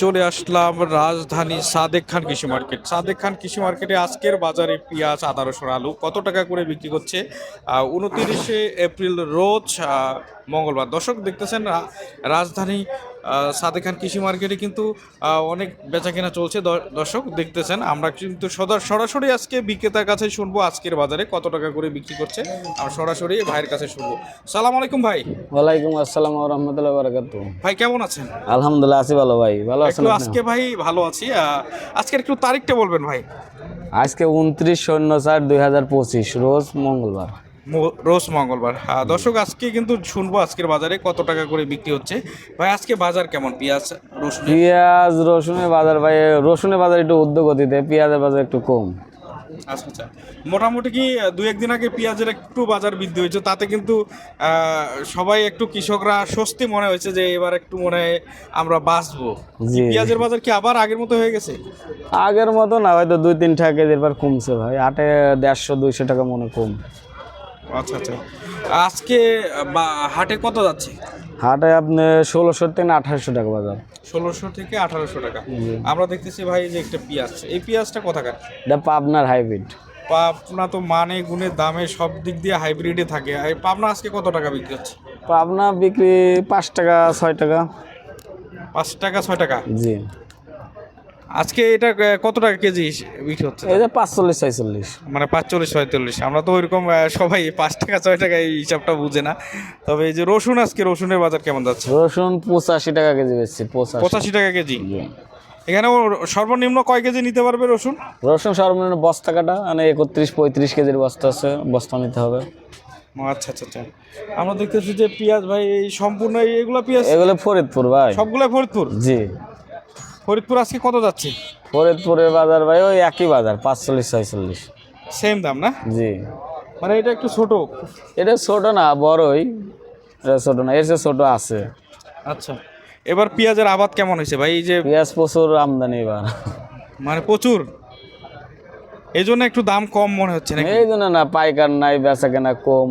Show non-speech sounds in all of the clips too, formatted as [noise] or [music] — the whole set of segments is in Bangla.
চলে আসলাম রাজধানী সাদেক খান কৃষি মার্কেট। সাদেক খান কৃষি মার্কেটে আজকের বাজারে পেঁয়াজ, আদা, রসুন, আলু কত টাকা করে বিক্রি করছে? উনতিরিশে এপ্রিল রোজ মঙ্গলবার। দর্শক দেখতেছেন রাজধানী সাদেক খান কৃষি মার্কেটে কিন্তু অনেক বেচা কেনা চলছে দর্শক দেখতেছেন আমরা কিন্তু সদা- সরাসরি আজকে বিক্রেতার কাছে শুনব আজকের বাজারে কত টাকা করে বিক্রি করছে। আমরা সরাসরি ভাইয়ের কাছে শুনব। সালাম আলাইকুম ভাই। ওয়ালাইকুম আসসালাম রহমতুল্লাহ বারাকাতু ভাই কেমন আছেন? আলহামদুলিল্লাহ আছি ভালো ভাই। ভালো আছেন আজকে ভাই ভালো আছি। আহ, আজকের একটু তারিখটা বলবেন ভাই। আজকে উনত্রিশ শূন্য চার দুই হাজার পঁচিশ রোজ মঙ্গলবার। রোজ মঙ্গলবার। হ্যাঁ, দর্শক আজকে কিন্তু শুনব আজকের বাজারে কত টাকা করে বিক্রি হচ্ছে। ভাই আজকে বাজার কেমন? পেঁয়াজ রসুন? পেঁয়াজ রসুনের বাজার ভাই রসুনের বাজার একটু উদ্যোগতিতে পেঁয়াজের বাজার একটু কম। আচ্ছা আচ্ছা। মোটামুটি কি দুই একদিন আগে পেঁয়াজের একটু বাজার বৃদ্ধি হয়েছে তাতে কিন্তু সবাই একটু কৃষকরা স্বস্তি মনে হয়েছে যে এবার একটু মনে হয় আমরা বাঁচবো। পেঁয়াজের বাজার কি আবার আগের মতো হয়ে গেছে? আগের মতো না হয়তো দুই তিন টাকা কেজির পর কমছে ভাই। আটে দেড়শো দুইশো টাকা মনে কম। আচ্ছা আচ্ছা। আজকে হাটে কত যাচ্ছে? হাটে আপনি ষোলোশো থেকে আঠারোশো টাকা বাজার। ষোলোশো থেকে আঠারোশো টাকা। আমরা দেখতেছি ভাই যে একটা পেঁয়াজ। এই পেঁয়াজটা কোথাকার? এটা পাবনার হাইব্রিড। পাবনা তো মানে গুণে দামে সব দিক দিয়ে হাইব্রিডে থাকে। আর পাবনা আজকে কত টাকা বিক্রি হচ্ছে? পাবনা বিক্রি পাঁচ টাকা ছয় টাকা। পাঁচ টাকা ছয় টাকা? জি। আজকে এটা কত টাকা কেজি বিক্রি হচ্ছে? এই যে পাঁচচল্লিশ ছয়চল্লিশ। মানে পাঁচচল্লিশ ছয়চল্লিশ। আমরা তো ওইরকম সবাই পাঁচ টাকা ছয় টাকা এই হিসাবটা বুঝে না। তবে এই যে রসুন আজকে রসুনের বাজার কেমন যাচ্ছে? রসুন পঁচাশি টাকা কেজি বেচছি পঁচাশি। টাকা কেজি? এখানেও সর্বনিম্ন কয় কেজি নিতে পারবে রসুন? রসুন সর্বনিম্ন বস্তা কাটা মানে একত্রিশ পঁয়ত্রিশ কেজির বস্তা আছে বস্তা নিতে হবে। ও, আচ্ছা আচ্ছা আচ্ছা। আমরা দেখতেছি যে পেঁয়াজ ভাই এই সম্পূর্ণ এগুলো পেঁয়াজ? এগুলো ফরিদপুর ভাই। সবগুলো ফরিদপুর? জি। ফরিদপুর আজকে কত যাচ্ছে? ফরিদপুরের বাজার ভাই ওই একই বাজার পাঁচচল্লিশ ছয়চল্লিশ। সেম দাম না? জি। মানে এটা একটু ছোট। এটা ছোট না বড়ই। এটা ছোট না এর চেয়ে ছোট আছে। আচ্ছা। এবার পেঁয়াজের আবাদ কেমন হয়েছে ভাই? এই যে পেঁয়াজ প্রচুর আমদানি এবার। মানে প্রচুর? এই জন্য একটু দাম কম মনে হচ্ছে না এই জন্য না পাইকার নাই বেচা কেনা কম।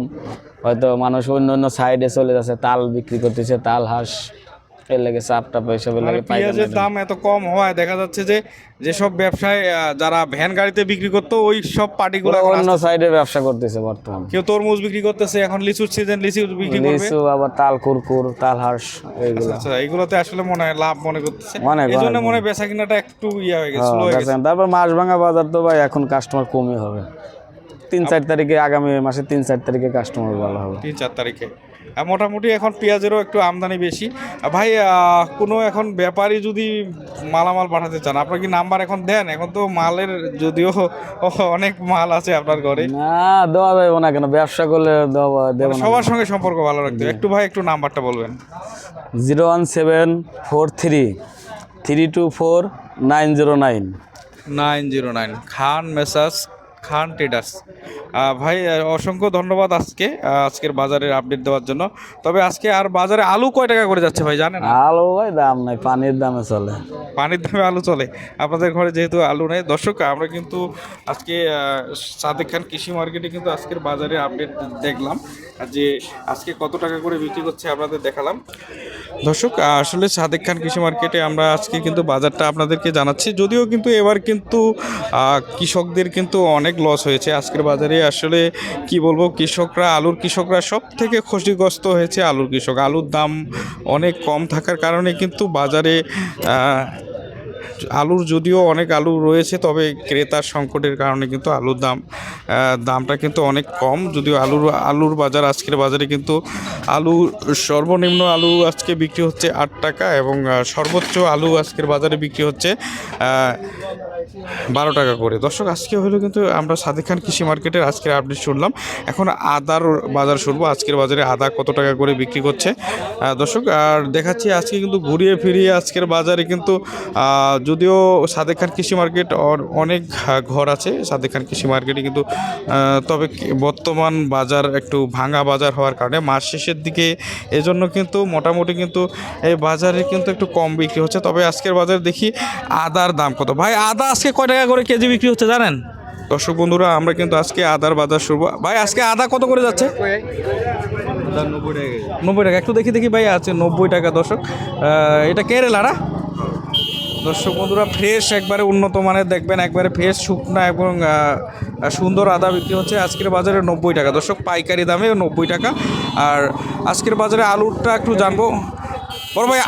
হয়তো মানুষ অন্য অন্য সাইডে চলে যাচ্ছে তাল বিক্রি করতেছে তাল হাঁস। এর লেগে চাপটা পয়সা মানে লাগে পেঁয়াজের দাম এত কম হওয়ায় দেখা যাচ্ছে যে যেসব ব্যবসায় যারা ভ্যান গাড়িতে বিক্রি করতো ওই সব পার্টিগুলো এখন অন্য সাইডে ব্যবসা করতেছে বর্তমান। কেউ তরমুজ বিক্রি করতেছে এখন লিচুর সিজন লিচু বিক্রি করবে। লিচু আবার তাল কুরকুর তাল হাঁস এইগুলো। আচ্ছা এগুলোতে আসলে মনে হয় লাভ মনে করতেছে। এই জন্য মনে বেচা কিনাটা একটু ইয়ে হয়ে গেছে হয়ে গেছে। তারপর মাছ ভাঙা বাজার তো ভাই এখন কাস্টমার কমই হবে। তিন চার তারিখে আগামী মাসে তিন চার তারিখে কাস্টমার ভালো হবে। তিন চার তারিখে। মোটামুটি এখন পেঁয়াজেরও একটু আমদানি বেশি। ভাই কোনো এখন ব্যাপারী যদি মালামাল পাঠাতে চান আপনার কি নাম্বার এখন দেন? এখন তো মালের যদিও [laughs] অনেক মাল আছে আপনার ঘরে। না দেওয়া যাবে না কেন? ব্যবসা করলে দেওয়া দেবো সবার সঙ্গে সম্পর্ক ভালো রাখতে হবে। একটু ভাই একটু নাম্বারটা বলবেন। Zero one seven four three three two four nine zero nine. Nine zero nine. Khan মেসাজ Khan traders. ভাই অসংখ্য ধন্যবাদ আজকে আজকের বাজারের আপডেট দেওয়ার জন্য। তবে আজকে আর বাজারে আলু কয় টাকা করে যাচ্ছে ভাই জানেন? আলু ভাই দাম নাই পানির দামে চলে। পানির দামে আলু চলে। আপনাদের ঘরে যেহেতু আলু নেই দর্শক আমরা কিন্তু আজকে সাদেক খান কৃষি মার্কেটে কিন্তু আজকের বাজারে আপডেট দেখলাম। যে আজকে কত টাকা করে বিক্রি করছে আপনাদের দেখালাম। দর্শক, আসলে সাদেক খান কৃষি মার্কেটে আমরা আজকে কিন্তু বাজারটা আপনাদেরকে জানাচ্ছি। যদিও কিন্তু এবার কিন্তু কৃষকদের কিন্তু অনেক লস হয়েছে আজকের বাজারে। আসলে কি বলব, কৃষকরা, আলুর কৃষকরা সব থেকে ক্ষতিগ্রস্ত হয়েছে আলুর কৃষক। আলুর দাম অনেক কম থাকার কারণে কিন্তু বাজারে আলুর যদিও অনেক আলু রয়েছে, তবে ক্রেতার সংকটের কারণে কিন্তু আলুর দাম দামটা কিন্তু অনেক কম। যদিও আলুর আলুর বাজার, আজকের বাজারে কিন্তু আলু, সর্বনিম্ন আলু আজকে বিক্রি হচ্ছে আট টাকা এবং সর্বোচ্চ আলু আজকের বাজারে বিক্রি হচ্ছে বারো টাকা করে। দর্শক, আজকে হলো কিন্তু আমরা সাদিক খান কৃষি মার্কেটের আজকের আপডেট শুনলাম। এখন আদার বাজার শুনব, আজকের বাজারে আদা কত টাকা করে বিক্রি করছে। দর্শক, আর দেখাচ্ছি আজকে কিন্তু ঘুরিয়ে ফিরিয়ে আজকের বাজারে কিন্তু যদিও সাদেক খান কৃষি মার্কেট অনেক ঘর আছে সাদেক খান কৃষি মার্কেটে কিন্তু তবে বর্তমান বাজার একটু ভাঙা বাজার হওয়ার কারণে মাস শেষের দিকে এজন্য কিন্তু মোটামুটি কিন্তু এই বাজারে কিন্তু একটু কম বিক্রি হচ্ছে। তবে আজকের বাজারে দেখি আদার দাম কত। ভাই আদা আজকে কয় টাকা করে কেজি বিক্রি হচ্ছে জানেন? দর্শক বন্ধুরা আমরা কিন্তু আজকে আদার বাজার শুরু। ভাই আজকে আদা কত করে যাচ্ছে? নব্বই টাকা একটু দেখি দেখি ভাই আছে নব্বই টাকা দর্শক। এটা কেরালা না? দর্শক বন্ধুরা ফ্রেশ একবারে উন্নত মানের দেখবেন, একবারে ফ্রেশ শুকনা এবং সুন্দর আদা বিক্রি হচ্ছে। আজকের বাজারে নব্বই টাকা। দর্শক, পাইকারি দামে নব্বই টাকা। আর আজকের বাজারে আলুরটা একটু জানব। বড় ভাই